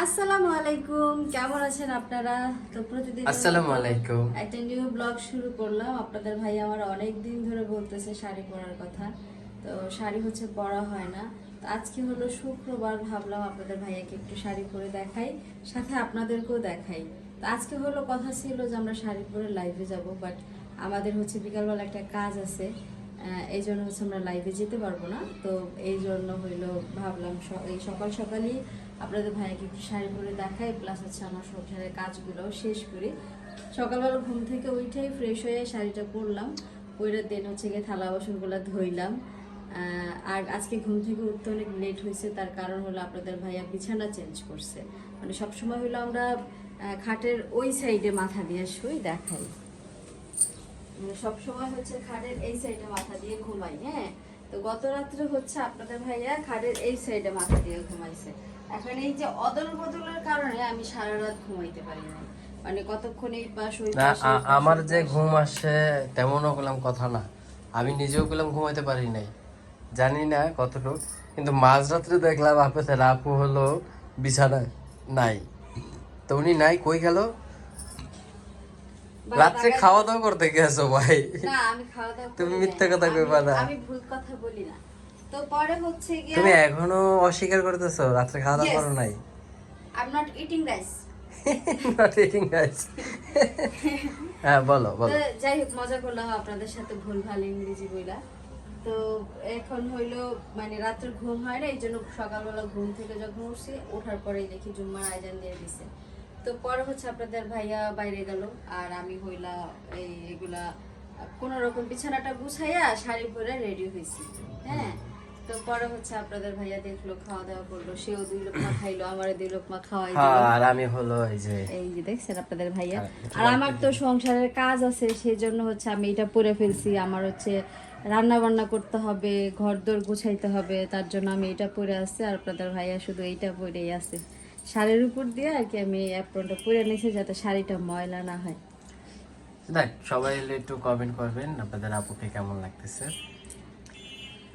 আসসালামু আলাইকুম কেমন আছেন আপনারা? তো প্রতিদিন আসসালামু আলাইকুম। একটা নিউ ব্লগ শুরু করলাম। আপনাদের ভাই আমার অনেক দিন ধরে বলতেছে শাড়ি পরার কথা। তো শাড়ি হচ্ছে পরা হয় না। তো আজকে হলো শুক্রবার ভাবলাম আপনাদের ভাইয়াকে একটু শাড়ি পরে দেখাই সাথে আপনাদেরকেও দেখাই। তো আজকে হলো কথা ছিল যে আমরা শাড়ি পরে লাইভে যাব বাট আমাদের হচ্ছে বিকালবেলা একটা কাজ আছে। এই জন্য হচ্ছে আমরা লাইভে যেতে পারব না। তো এই জন্য হইল ভাবলাম এই সকাল সকালই আপনাদের ভাইকে একটু শাড়ি পরে দেখাই প্লাস হচ্ছে আমার সংসারের কাজগুলোও শেষ করি। সকালবেলা ঘুম থেকে উঠেই ফ্রেশ হয়ে শাড়িটা পরলাম, পরে দেন হচ্ছে গিয়ে থালা বাসনগুলো ধুইলাম। আর আজকে ঘুম থেকে উঠতে অনেক লেট হয়েছে, তার কারণ হলো আপনাদের ভাইয়া বিছানা চেঞ্জ করছে। মানে সবসময় হলো আমরা খাটের ওই সাইডে মাথা দিয়ে শুই, দেখাই। মানে সবসময় হচ্ছে খাটের এই সাইডে মাথা দিয়ে ঘুমাই হ্যাঁ? তো গত রাত্রে হচ্ছে আপনাদের ভাইয়া খাটের এই সাইডে মাথা দিয়ে ঘুমাইছে। এখন এই যে অদল বদলের কারণে আমি সারা রাত ঘুমাইতে পারি না মানে কতক্ষণ এই পাশ ওই আমার যে ঘুম আসে তেমনও গেলাম কথা না। আমি নিজেও গেলাম ঘুমাইতে পারি নাই। জানি না কতটুকু কিন্তু মাঝরাত্রে দেখলাম আপনাদের আপু হলো বিছানায় নাই। তো উনি নাই কই গেল? রাত্রে খাওয়া দাওয়া করতে গেছো ভাই। তুমি মিথ্যা কথা কইবা না। আমি ভুল কথা বলি না। তো পরে হচ্ছে গিয়ে তুমি এখনও অস্বীকার করতেছো? রাত্রে খাওয়া দাওয়া করো নাই? I am not eating rice Not eating rice. হ্যাঁ বলো বলো। যাই হোক মজা করলাম আপনাদের সাথে ভুল ভালো ইংরেজি বইলা। তো এখন হইল মানে রাত্রে ঘুম হয় না এই জন্য সকালবেলা ঘুম থেকে যখন উঠছি ওঠার পরেই দেখি জুম্মার আয়োজন দিয়ে দিছে। তো পরে হচ্ছে আপনাদের ভাইয়া বাইরে গেল আর আমি হইলা এই এগুলা কোন রকম বিছানাটা গুছাইয়া শাড়ি পরে রেডি হয়েছি হ্যাঁ? তো পরে হচ্ছে আপনাদের ভাইয়া দেখল খাওয়া দাওয়া করল সেও দুই লোকমা খাইলো আমারে দুই লোকমা খাওয়াই হ্যাঁ আর আমি হলো এই যে এই যে দেখছেন আপনাদের ভাইয়া? আর আমার তো সংসারের কাজ আছে সেই জন্য হচ্ছে আমি এটা পরে ফেলছি। আমার হচ্ছে রান্না বান্না করতে হবে ঘর দোর গুছাইতে হবে তার জন্য আমি এটা পরে আসছি আর আপনাদের ভাইয়া শুধু এইটা পরেই আছে। শাড়ির উপর দিয়ে আর কি আমি অ্যাপ্রনটা পরে নিয়েছি যাতে শাড়িটা ময়লা না হয়। দেখ সবাই একটু কমেন্ট করবেন আপনাদের আপুকে কেমন লাগতেছে?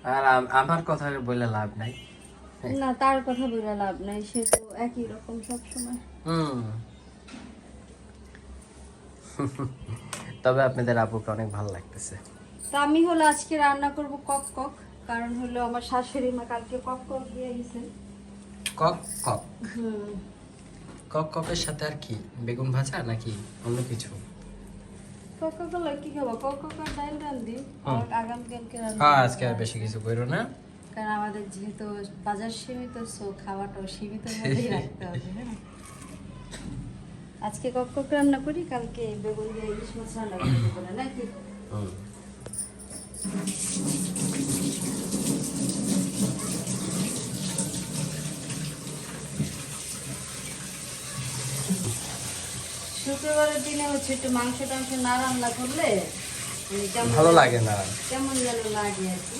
আর আমার কথা বলে লাভ নাই। না তার কথা বলে লাভ নাই সে তো একই রকম সব সময় হুম। তবে আপনাদের আপুকে অনেক ভালো লাগতেছে। তো আমি হলো আজকে রান্না করব কক কক কারণ হলো আমার শাশুড়ি মা কালকে কক কক দিয়ে গেছেন কক কক? হুম। কক ককের সাথে আর কি? বেগুন ভাজা নাকি অন্য কিছু? কি খাব? ডাল রান্ধি আগাম কালকে হ্যাঁ আজকে আর বেশি কিছু করো না। কারণ আমাদের যেহেতু বাজার সীমিত সো খাওয়াটাও সীমিত মধ্যেই রাখতে হবে হ্যাঁ। আজকে কক রান্না করি কালকে বেগুন দিয়ে ইলিশ মাছ রান্না করে দেবো নাকি? হুম। শুক্রবারের দিনে হচ্ছে একটু মাংস টাংস না রান্না করলে ভালো লাগে না। কেমন যেন লাগে আর কি।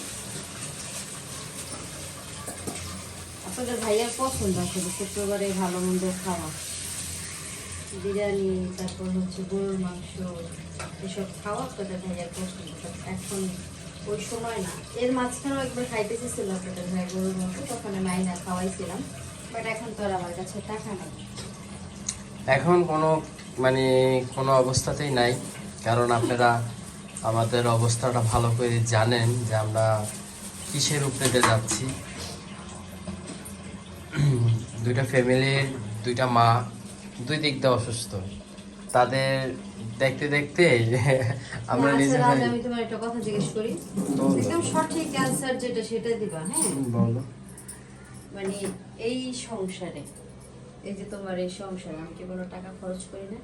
আপনাদের ভাইয়ার পছন্দ আসলে শুক্রবারে ভালো মন্দ খাওয়া। বিরিয়ানি তারপর হচ্ছে গরুর মাংস এসব খাওয়া আপনাদের ভাইয়ার পছন্দ। এখন ওই সময় না। এর মাঝখানেও একবার খাইতে চেয়েছিল আপনাদের ভাই গরুর মাংস তখন আমি আইনা খাওয়াইছিলাম। বাট এখন তো আর আমার কাছে টাকা নেই। এখন কোনো মানে কোনো অবস্থাতেই নাই। কারণ আপনারা আমাদের অবস্থাটা ভালো করে জানেন যে আমরা কিসের উপরে দিয়ে যাচ্ছি। দুইটা ফ্যামিলির দুইটা মা দুই দিক দিয়ে অসুস্থ। তাদের দেখতে দেখতে আমরা নিজে আমি তোমার একটা কথা জিজ্ঞেস করি। একদম সঠিক অ্যান্সার যেটা সেটা দিবা হ্যাঁ? বলো। মানে এই সংসারে এই যে তোমার এই সংসারে আমি কি কোনো টাকা খরচ করি না?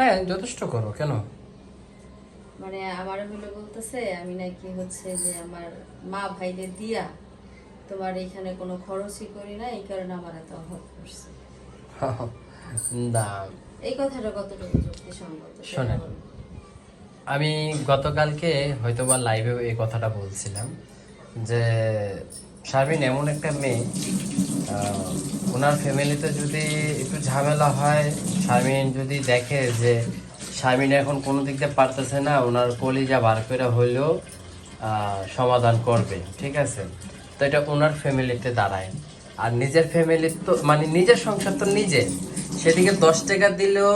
হ্যাঁ যথেষ্ট করো কেন? মানে আমার হলো বলতেছে আমি নাকি হচ্ছে যে আমার মা ভাইদের দিয়া তোমার এখানে কোনো খরচই করি না এই কারণে আমার এত অভাব করছে না। এই কথাটা কতটুকু যুক্তিসঙ্গত শোনেন। আমি গতকালকে হয়তোবা লাইভে এই কথাটা বলছিলাম যে শারমিন এমন একটা মেয়ে ওনার ফ্যামিলিতে যদি একটু ঝামেলা হয় শারমিন যদি দেখে যে শারমিন এখন কোনো দিক দিয়ে পারতেছে না, ওনার কলিজা বার করে হইলেও সমাধান করবে, ঠিক আছে? তো এটা ওনার ফ্যামিলিতে দাঁড়ায়। আর নিজের ফ্যামিলি তো মানে নিজের সংসার তো নিজের। সেদিকে দশ টাকা দিলেও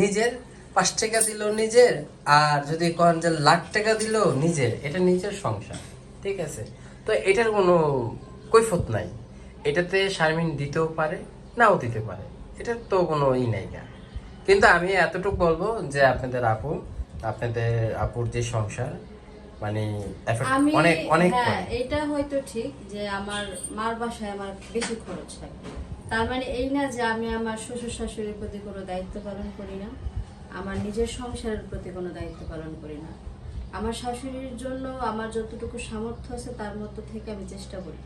নিজের, পাঁচ টাকা দিলেও নিজের, আর যদি কন যে লাখ টাকা দিলেও নিজের, এটা নিজের সংসার, ঠিক আছে? তো এটার কোনো কৈফত নাই। এটাতে শারমিন দিতেও পারে, নাও দিতে পারে। এটার তো কোনো ই নাই গা। কিন্তু আমি এতটুকু বলব যে আপনাদের আপু আপনাদের আপুর যে সংসার মানে অনেক অনেক হ্যাঁ এটা হয়তো ঠিক যে আমার মার বাসায় আমার বেশি খরচ হয়। তার মানে এই না যে আমি আমার শ্বশুর শাশুড়ির প্রতি কোনো দায়িত্ব পালন করি না আমার নিজের সংসারের প্রতি কোনো দায়িত্ব পালন করি না। আমার শাশুড়ির জন্য আমার যতটুকু সামর্থ্য আছে তার মধ্য থেকে আমি চেষ্টা করি।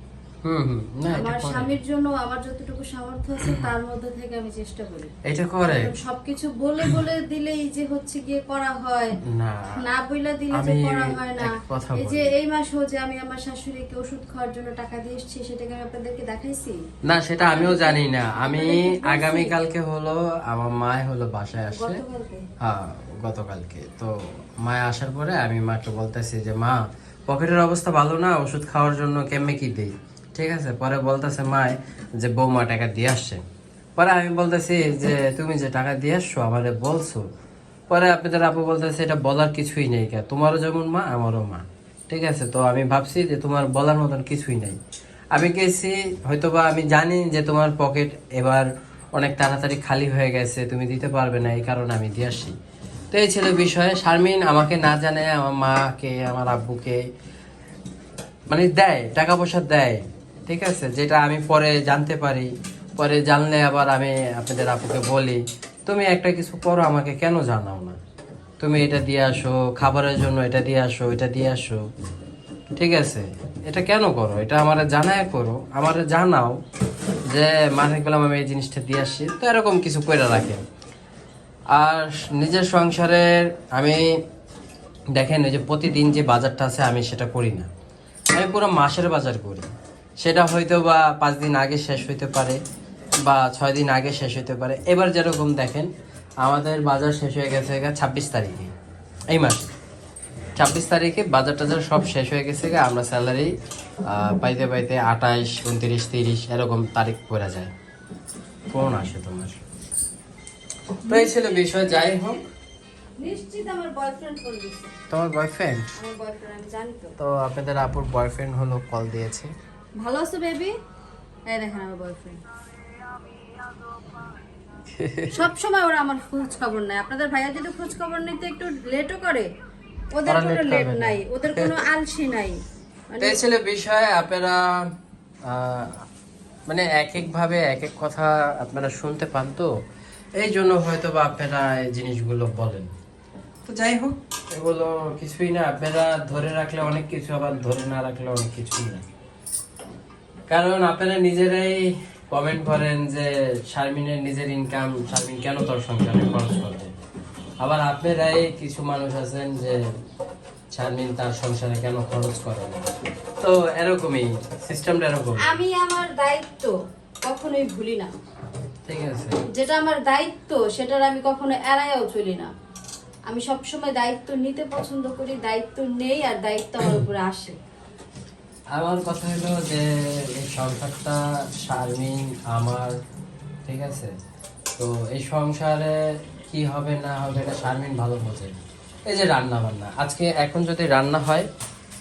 আমার স্বামীর জন্য আমার যতটুকু সামর্থ্য আছে তার মধ্যে থেকে আমি চেষ্টা করি। এটা করে। সবকিছু বলে বলে দিলেই যে হচ্ছে গিয়ে করা হয়। না। বইলা দিলে যে করা হয় না। এই যে। এই মাসেও যে আমি আমার শাশুড়িকে ওষুধ খাওয়ার জন্য টাকা দিয়ে এসেছি সেটাকে আমি আপনাদেরকে দেখাইছি? না সেটা আমিও জানি না। আমি? আগামী কালকে হলো আমার মায় হলো বাসায় আসে। হ্যাঁ গতকালকে। তো মায় আসার পরে আমি মাকে বলতেছি যে মা পকেটের অবস্থা ভালো না? ওষুধ খাওয়ার জন্য কেমনে কি দেই? ঠিক আছে? পরে বলতেছে মায় যে বৌমা টাকা দিয়ে আসছে। পরে আমি বলতেছি যে, তুমি যে টাকা দিয়ে আসছো, আমারে বলছো। পরে আপনাদের আপু বলতেছে, এটা বলার কিছুই নেই কে, তোমারও যেমন মা, আমারও মা। ঠিক আছে? তো আমি ভাবছি যে, তোমার বলার মতন কিছুই নেই। আমি গেছি, হয়তোবা আমি জানি যে, তোমার পকেট এবার অনেক তাড়াতাড়ি খালি হয়ে গেছে, তুমি দিতে পারবে না, এই কারণে আমি দিয়ে আসি তো এই ছিল বিষয়। শারমিন আমাকে না জানে আমার মাকে, আমার আব্বুকে মানে দেয়, টাকা পয়সা দেয়। ঠিক আছে, যেটা আমি পরে জানতে পারি, পরে জানলে আবার আমি আপনাদের আপুকে বলি, তুমি একটা কিছু করো, আমাকে কেন জানাও না? তুমি এটা দিয়ে আসো, খাবারের জন্য এটা দিয়ে আসো এটা দিয়ে আসো, ঠিক আছে? এটা কেন করো? এটা আমার জানায় করো, আমার জানাও যে মানে গেলাম আমি এই জিনিসটা দিয়ে আসছি তো এরকম কিছু করে রাখে। আর নিজের সংসারের আমি দেখেন এই যে প্রতিদিন যে বাজারটা আছে, আমি সেটা করি না। আমি পুরো মাসের বাজার করি। সেটা হয়তো বা পাঁচ দিন আগে শেষ হইতে পারে বা ছয় দিন আগে শেষ হইতে পারে। এবার যেরকম দেখেন আমাদের বাজার শেষ হয়ে গেছে ছাব্বিশ তারিখে এই মাসে। ছাব্বিশ তারিখে বাজার টাজার সব শেষ হয়ে গেছে গা, আমরা স্যালারি পাইতে পাইতে আঠাইশ উনত্রিশ তিরিশ এরকম তারিখ পড়ে যায়। কোন আসে তোমার। তো এই ছিল বিষয় যাই হোক। তোমার বয়ফ্রেন্ড তো। আপনাদের আপুর বয়ফ্রেন্ড হলো কল দিয়েছে। ভালো আছো বেবি এই দেখেন আমার বয়ফ্রেন্ড সব সময় ওরা আমার খোঁজ খবর নেয়। আপনাদের ভাইয়া যদি খোঁজ খবর নিতে একটু লেটও করে ওদের কোনো লেট নাই ওদের কোনো আলসি নাই। তো এই ছিল বিষয় আপনারা মানে এক এক ভাবে এক এক কথা আপনারা শুনতে পান তো? এই জন্য হয়তো বা আপনারা এই জিনিসগুলো বলেন। তো যাই হোক এগুলো কিছুই না। আপনারা ধরে রাখলে অনেক কিছু আবার ধরে না রাখলে অনেক কিছুই না। কারণ আপনারা নিজেরাই কমেন্ট করেন যে শারমিনের নিজের ইনকাম শারমিন কেন তোর সংসারে খরচ করবে? আবার আপনারাই কিছু মানুষ আছেন যে শারমিন তার সংসারে কেন খরচ করে তো এরকমই সিস্টেমটা এরকম আমি আমার দায়িত্ব কখনোই ভুলি না। ঠিক আছে। যেটা আমার দায়িত্ব সেটার আমি কখনো এড়াইয়াও চলি না। আমি সবসময় দায়িত্ব নিতে পছন্দ করি দায়িত্ব নেই আর দায়িত্ব আমার উপরে আসে। আমার কথা হলো যে এই সংসারটা শারমিন আমার ঠিক আছে? তো এই সংসারে কি হবে না হবে এটা শারমিন ভালো বোঝে। এই যে রান্না বান্না আজকে এখন যদি রান্না হয়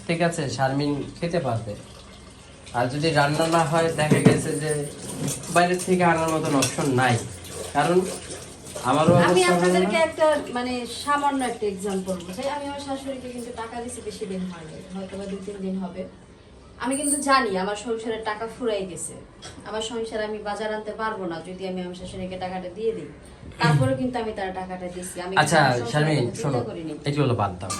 ঠিক আছে শারমিন খেতে পারবে। আর যদি রান্না না হয় দেখা গেছে যে বাইরের থেকে আনার মতন অপশন নাই। কারণ আমারও আমি আপনাদেরকে একটা মানে সামান্য একটা এক্সাম্পল বুঝাই। আমি আমার শাশুড়িকে কিন্তু টাকা দিছি বেশি দিন হয়নি হয়তো বা দু তিন দিন হবে। আমি কিন্তু জানি আমার সংসারের টাকা ফুরাই গেছে। আমার সংসারে আমি বাজার আনতে পারব না যদি আমি আমার শাশুড়িকে টাকাটা দিয়ে দিই। তারপরে কিন্তু আমি তার টাকাটা দিছি। আমি আচ্ছা শারমিন শোনো। এগুলো বাদ দাও।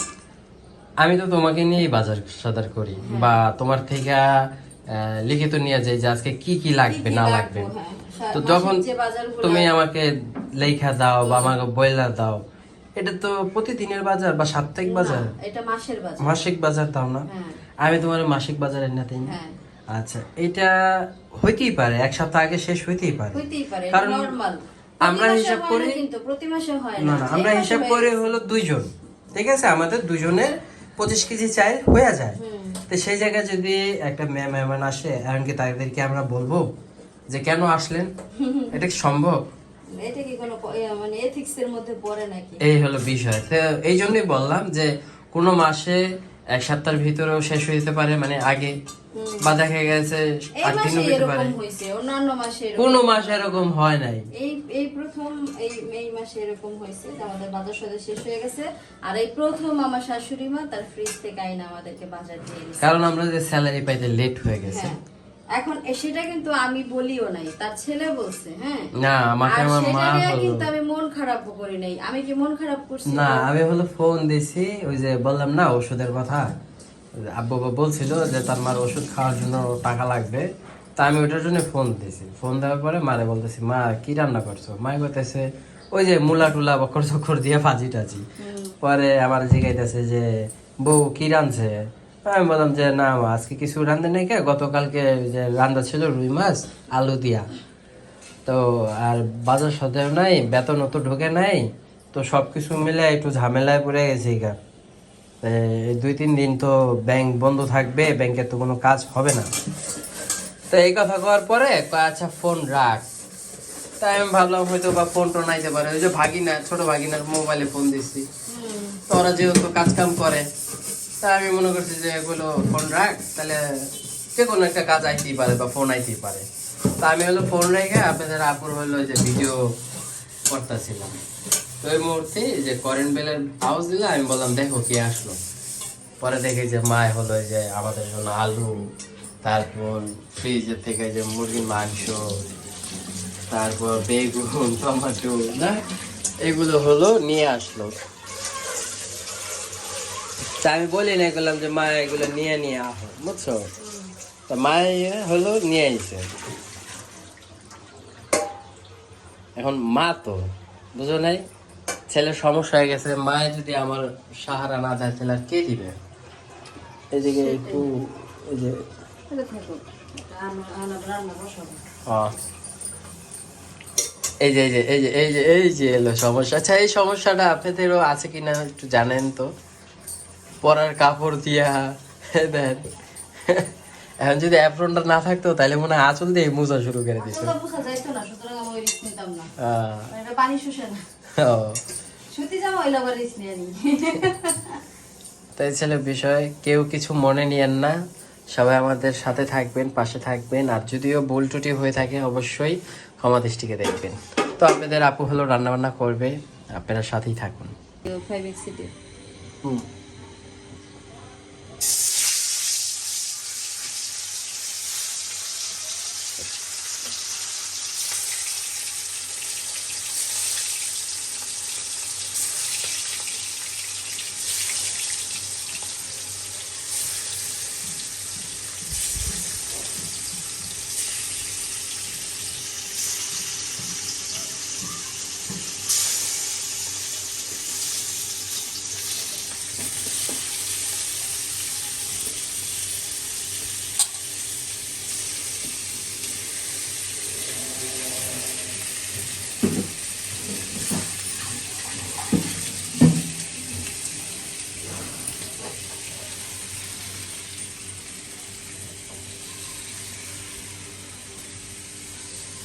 আমি তো তোমাকে নিয়েই বাজার সদার করি হ্যাঁ। বা তোমার থেকে লিখিত নিয়ে যাই যে আজকে কি কি লাগবে না লাগবে, হ্যাঁ। তো যখন তুমি আমাকে লেখা দাও বা আমাকে বইলা দাও এটা তো প্রতিদিনের বাজার বা সাপ্তাহিক বাজার? এটা মাসের বাজার। মাসিক বাজার দাও না? হ্যাঁ। আমি তোমার মাসিক বাজার এনে দিই না? হ্যাঁ। আচ্ছা এটা হইতেই পারে এক সপ্তাহ আগে শেষ হইতেই পারে। হইতেই পারে কারণ আমরা হিসাব করি কিন্তু প্রতি মাসে হয় না। না আমরা হিসাব করে হলো দুইজন ঠিক আছে? আমাদের দুজনের পঁচিশ কেজি চাই হয়ে যায়। তো সেই জায়গায় যদি একটা মেয়ে মেহমান আসে এমনকি তাদেরকে আমরা বলব যে কেন আসলেন? এটা কি সম্ভব? এটা কি কোনো মানে এথিক্স মধ্যে পড়ে নাকি? এই হলো বিষয়। তো এই জন্যই বললাম যে কোনো মাসে এক সপ্তাহের ভিতরেও শেষ হইতে পারে মানে আগে বা দেখা গেছে আট দিনও হইতে পারে। অন্যান্য মাসে কোনো মাসে এরকম হয় নাই। এই এই প্রথম এই মেই মাসে এরকম হয়েছে যে আমাদের বাজার সদা শেষ হয়ে গেছে আর এই প্রথম আমার শাশুড়ি মা তার ফ্রিজ থেকে আইনা আমাদেরকে বাজার দিয়ে কারণ আমরা যে স্যালারি পাইতে লেট হয়ে গেছে। হ্যাঁ। এখন সেটা কিন্তু আমি বলিও নাই তার ছেলে বলছে হ্যাঁ? না আমাকে আমার মা কিন্তু আমি মন খারাপও করি নাই। আমি কি মন খারাপ করছি? না আমি হলো ফোন দিছি ওই যে বললাম না ওষুধের কথা। আব্বু বাবা বলছিল যে তার মার ওষুধ খাওয়ার জন্য টাকা লাগবে। তা আমি ওটার জন্য ফোন দিছি। ফোন দেওয়ার পরে মারে বলতেছি মা কি রান্না করছ? মা বলতেছে ওই যে মুলা টুলা বকর চকর দিয়ে ভাজি টাজি। পরে আমার জিগাইতেছে যে বউ কি রাঁধছে? আমি বললাম যে না আজকে কিছু রান্ধে নাই কে? গতকালকে যে রান্না ছিল রুই মাছ আলু দিয়া। তো আর বাজার সদায় নাই বেতনও তো ঢোকে নাই তো সব কিছু মিলে একটু ঝামেলায় পড়ে গেছে গা। এই দুই তিন দিন তো ব্যাংক বন্ধ থাকবে ব্যাংকে তো কোনো কাজ হবে না। তো এই কথা কওয়ার পরে আচ্ছা ফোন রাখ। তাই আমি ভাবলাম হয়তো বা ফোন টোন আইতে পারে। ওই যে ভাগিনা ছোট ভাগিনার মোবাইলে ফোন দিচ্ছি। তো ওরা যেহেতু কাজ কাম করে তা আমি মনে করছি যে এগুলো ফোন রাখ, তাহলে যে কোনো একটা কাজ আইতেই পারে বা ফোন আইতেই পারে। তা আমি হলো ফোন রেখে আপনাদের আপুর হলো যে ভিডিও করতেছিলাম। তো ওই মুহূর্তে যে কারেন্ট বেলের আওয়াজ দিলে, আমি বললাম, দেখো কে আসলো। পরে দেখি যে মা হলো যে আমাদের জন্য আলু, তারপর ফ্রিজের থেকে যে মুরগির মাংস, তারপর বেগুন, টমেটো, না? এগুলো হলো নিয়ে আসলো। তা আমি বলি না করলাম যে মা এগুলো নিয়ে নিয়ে আহো বুঝছ তা মা হলো নিয়ে আইছে এখন মা তো বুঝো নাই ছেলের সমস্যা হয়ে গেছে মা যদি আমার সাহারা না দেয় তাহলে আর কে দিবে এদিকে একটু যে এই যে এই যে এই যে এই যে এই যে এলো সমস্যা আচ্ছা এই সমস্যাটা আপনাদেরও আছে কিনা একটু জানেন তো পরার কাপড় দিয়া দেন। এখন যদি অ্যাপ্রনটা না থাকতো তাহলে মনে হয় আঁচল দিয়ে মোজা শুরু করে দিত। আসলে বোঝা যাইতো না সুতরাং আমি ওই রিস্ক নিতাম না। আহ, এটা পানি শুষে না। ও, সত্যি যাব ওই আবার রিস্ক নিয়ে নি তাই ছিল বিষয় কেউ কিছু মনে নিয়েন না। সবাই আমাদের সাথে থাকবেন পাশে থাকবেন। আর যদিও ভুল ত্রুটি হয়ে থাকে অবশ্যই ক্ষমা দৃষ্টিকে দেখবেন। তো আপনাদের আপু হলো রান্নাবান্না করবে আপনারা সাথেই থাকুন। হুম।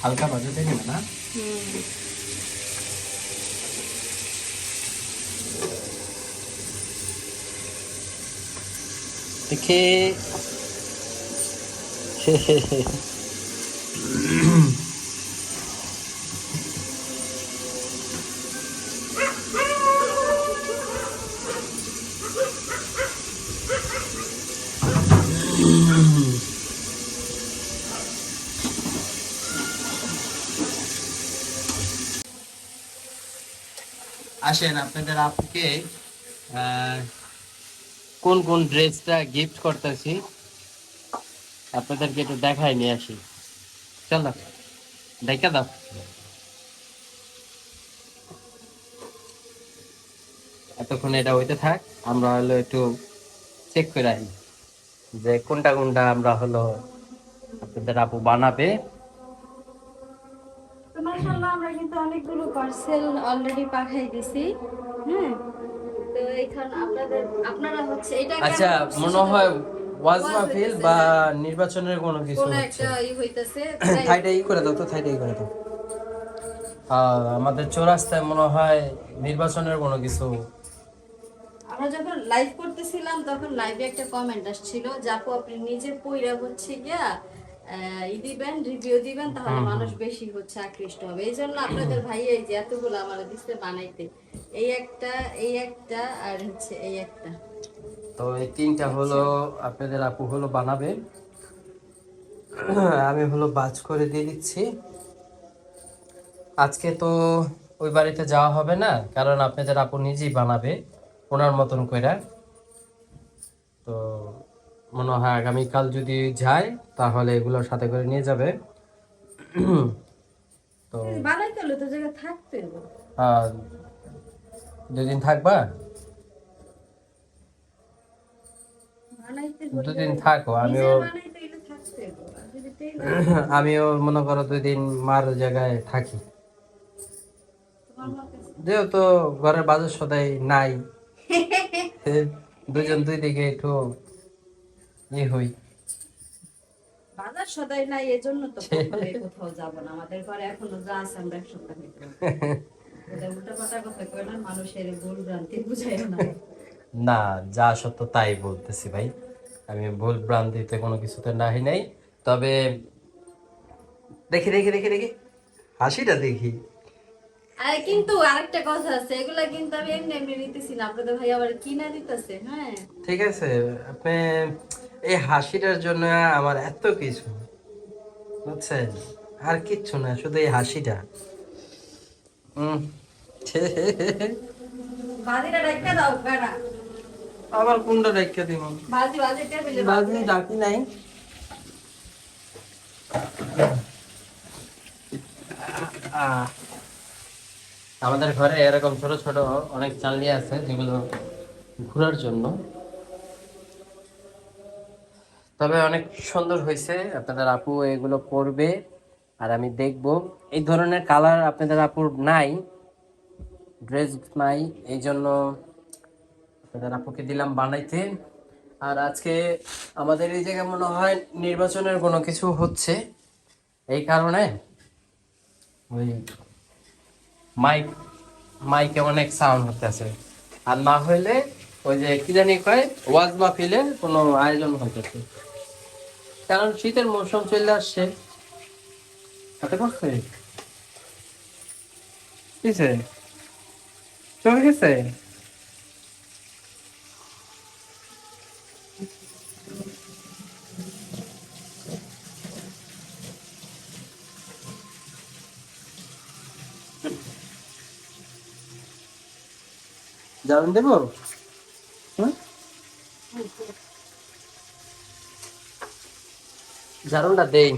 হালকা বাজে থেকে না দেখে আসেন, আপনাদের আপুকে কোন কোন ড্রেসটা গিফট করতেছি, আপনাদেরকে একটু দেখাই নিয়ে আসি। চলো, দেখা দাও। এতক্ষণ এটা হইতে থাক, আমরা হলো একটু চেক করে আসি যে কোনটা কোনটা আমরা হলো আপনাদের আপু বানাবে। পার্সেল অলরেডি পাঠাই দিছি। হ্যাঁ? তো এইখান আপনাদের আপনারা হচ্ছে এটা আচ্ছা মনে হয় ওয়াজ ওয়াজ মাহফিল বা নির্বাচনের কোনো কিছু কোনো একটা ই হইতেছে থাইটা ই করে দাও তো থাইটা ই করে দাও। আমাদের চৌরাস্তায় মনে হয় নির্বাচনের কোনো কিছু আমরা যখন লাইভ করতেছিলাম তখন লাইভে একটা কমেন্ট আসছিল যাপু আপনি নিজে পইরা হচ্ছে গিয়া ই দিবেন রিভিউ দিবেন তাহলে মানুষ বেশি হচ্ছে আকৃষ্ট হবে। এই জন্য আপনাদের ভাই এই যে এতগুলো আমার দিচ্ছে বানাইতে এই একটা এই একটা আর হচ্ছে এই একটা। তো এই তিনটা হলো আপনাদের আপু হলো বানাবে। আমি হলো বাজ করে দিয়ে দিচ্ছি। আজকে তো ওই বাড়িতে যাওয়া হবে না কারণ আপনাদের আপু নিজেই বানাবে ওনার মতন কইরা। তো মনে হয় আগামীকাল যদি যায় তাহলে এগুলো সাথে করে নিয়ে যাবে। তো। দুদিন থাকবা? দুদিন থাকো আমিও আমিও মনে করো দুই দিন মার জায়গায় থাকি। যেহেতু ঘরের বাজার সদাই নাই দুজন দুই দিকে একটু হই। বাজার সদাই নাই এজন্য তো কোথাও যাব না। আমাদের ঘরে এখনও যা আছে আমরা এক সপ্তাহ উল্টা পাল্টা কথা কয় না মানুষের ভুল ভ্রান্তি বুঝাই না। না যা সত্য তাই বলতেছি ভাই। আমি ভুল ভ্রান্তিতে কোনো কিছুতে নাহি নাই। তবে দেখি দেখি দেখি দেখি। হাসিটা দেখি। আর কিন্তু আরেকটা কথা আছে এগুলা কিন্তু আমি এমনি এমনি নিতেছি না। আপনাদের ভাই আবার কিনা দিতেছে হ্যাঁ? ঠিক আছে আপনি এই হাসিটার জন্য আমার এত কিছু বুঝছেন? আর কিচ্ছু না শুধু এই হাসিটা। আবার কোনটা রেখে দিব? বাজি ডাকি নাই। আমাদের ঘরে এরকম ছোট ছোট অনেক চালনি আছে যেগুলো ঘোরার জন্য। তবে অনেক সুন্দর হয়েছে। আপনাদের আপু এগুলো করবে আর আমি দেখব। এই ধরনের কালার আপনাদের আপুর নাই। ড্রেস নাই এই জন্য আপনাদের আপুকে দিলাম বানাইতে। আর আজকে আমাদের এই জায়গায় মনে হয় নির্বাচনের কোনো কিছু হচ্ছে। এই কারণে ওই মাইক মাইকে অনেক সাউন্ড হতেছে আর না হইলে ওই যে কি জানি কয়, ওয়াজ মাহফিলে কোনো আয়োজন হইতেছে। কারণ শীতের মৌসুম চলে আসছে। হাতে করছে কিসে চলে গেছে জানেন দেবো? জারুনটা দেই।